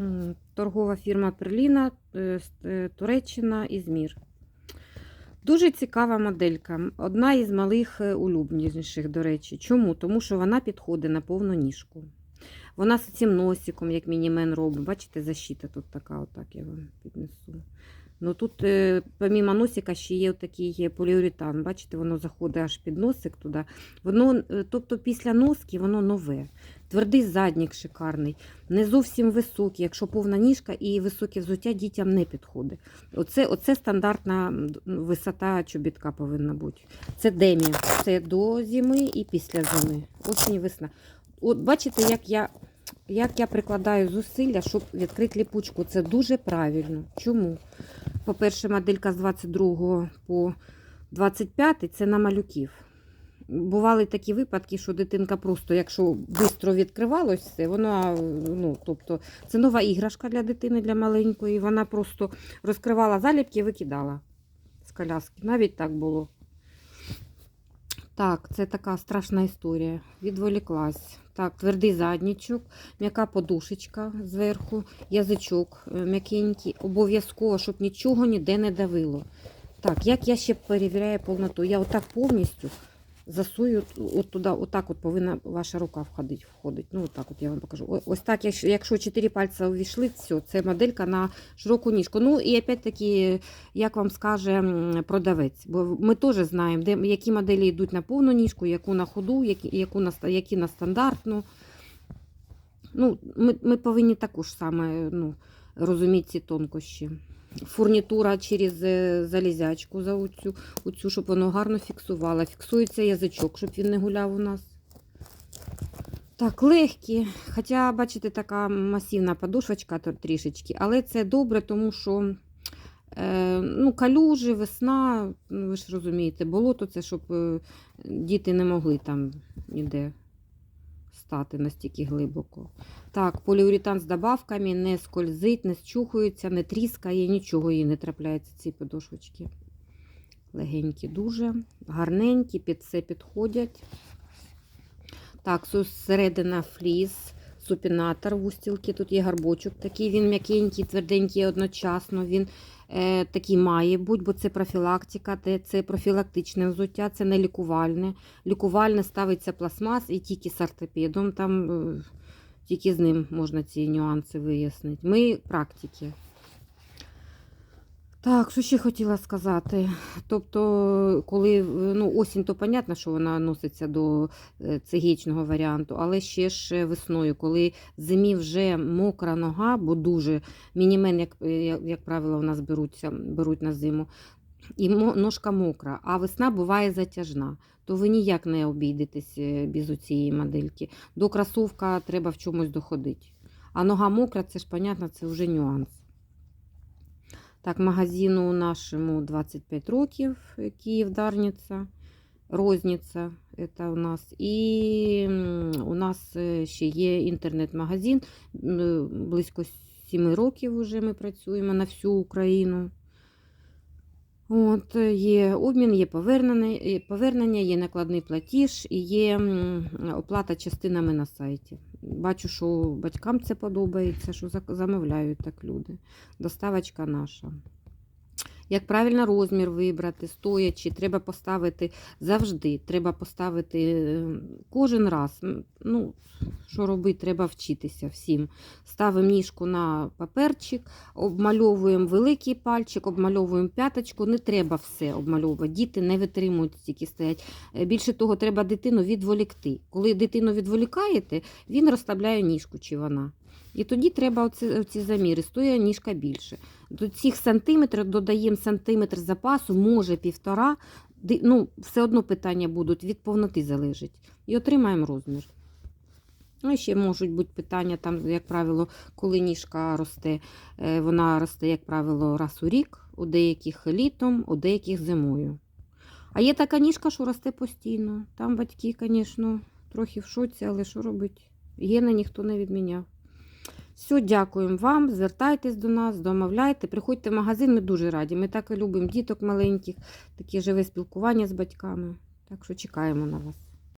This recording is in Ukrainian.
М, Торгова фірма Перліна, е, е, Туреччина, Ізмір. Дуже цікава моделька. Одна із малих е, улюбленіших, до речі. Чому? Тому що вона підходить на повну ніжку. Вона з цим носиком, як мінімен робить. Бачите, защита тут така, отак я вам піднесу. Ну тут, е, помімо носика, ще є такий поліуретан. Бачите, воно заходить аж під носик туди. Воно, е, тобто після носки воно нове. Твердий заднік шикарний, не зовсім високий. Якщо повна ніжка і високе взуття дітям не підходить. Оце, оце стандартна висота чобітка повинна бути. Це демі. Це до зими і після зими. Осінь, весна. От бачите, як я, як я прикладаю зусилля, щоб відкрити ліпучку. Це дуже правильно. Чому? По-перше, моделька з 22 по 25 це на малюків. Бували такі випадки, що дитинка просто, якщо швидко відкривалось вона, ну, тобто, це нова іграшка для дитини, для маленької. Вона просто розкривала заліпки і викидала з коляски. Навіть так було. Так, це така страшна історія. Відволіклась. Так, твердий заднічок, м'яка подушечка зверху, язичок е, м'якенький. Обов'язково, щоб нічого ніде не давило. Так, як я ще перевіряю повноту? Я отак повністю засую от туди, отак от повинна ваша рука входить. входить. Ну, отак от я вам покажу. Ось так, якщо, якщо чотири пальця увійшли, все, це моделька на широку ніжку. Ну і опять-таки, як вам скаже продавець, бо ми теж знаємо, де, які моделі йдуть на повну ніжку, яку на ходу, які, яку на, які на стандартну. Ну, ми, ми повинні також саме ну, розуміти ці тонкощі. Фурнітура через е, залізячку за оцю, оцю, щоб воно гарно фіксувало. Фіксується язичок, щоб він не гуляв у нас. Так, легкі. Хоча, бачите, така масивна подушечка трішечки, але це добре, тому що е, ну, калюжі, весна, ну, ви ж розумієте, болото це, щоб е, діти не могли там ніде стати настільки глибоко. Так, поліуретан з добавками не скользить, не счухується, не тріскає, нічого їй не трапляється ці подошвочки. Легенькі дуже, гарненькі, під це підходять. Так, середина фліс, супінатор в устілки. Тут є гарбочок такий, він м'якенький, тверденький одночасно. Він е, такий має бути, бо це профілактика, це профілактичне взуття, це не лікувальне. Лікувальне ставиться пластмас і тільки з ортопедом. Там е, тільки з ним можна ці нюанси вияснити. Ми практики. Так, що ще хотіла сказати? Тобто, коли е, ну, осінь, то понятно, що вона носиться до е, цегічного варіанту, але ще ж весною, коли зимі вже мокра нога, бо дуже мінімен, як, е, як, правило, у нас беруться, беруть на зиму, і ножка мокра, а весна буває затяжна, то ви ніяк не обійдетесь е, без цієї модельки. До кросовка треба в чомусь доходити. А нога мокра, це ж понятно, це вже нюанс. Так, магазину нашому 25 років, Київ Дарниця, Розниця, це у нас. І у нас е, ще є інтернет-магазин. е, Близько 7 років вже ми працюємо на всю Україну. От, е, є обмін, є повернення, є повернення, є накладний платіж і є оплата частинами на сайті. Бачу, що батькам це подобається, що замовляють так люди. Доставочка наша. Як правильно розмір вибрати, стоячи, треба поставити завжди. Треба поставити е, кожен раз. Ну, що робити, треба вчитися всім. Ставимо ніжку на паперчик, обмальовуємо великий пальчик, обмальовуємо п'яточку. Не треба все обмальовувати. Діти не витримують стільки стоять. Е, Більше того, треба дитину відволікти. Коли дитину відволікаєте, він розставляє ніжку чи вона. І тоді треба оці, оці заміри, стоїть ніжка більше. До цих сантиметрів додаємо сантиметр запасу, може півтора. Ну, все одно питання будуть, від повноти залежить. І отримаємо розмір. Ну, ще можуть бути питання, там, як правило, коли ніжка росте, е, вона росте, як правило, раз у рік, у деяких літом, у деяких зимою. А є така ніжка, що росте постійно. Там батьки, звісно, трохи в шоці, але що робити? Гени ніхто не відміняв. Все, дякуємо вам. Звертайтесь до нас, домовляйте, приходьте в магазин, ми дуже раді. Ми так і любимо діток маленьких, таке живе спілкування з батьками. Так що чекаємо на вас.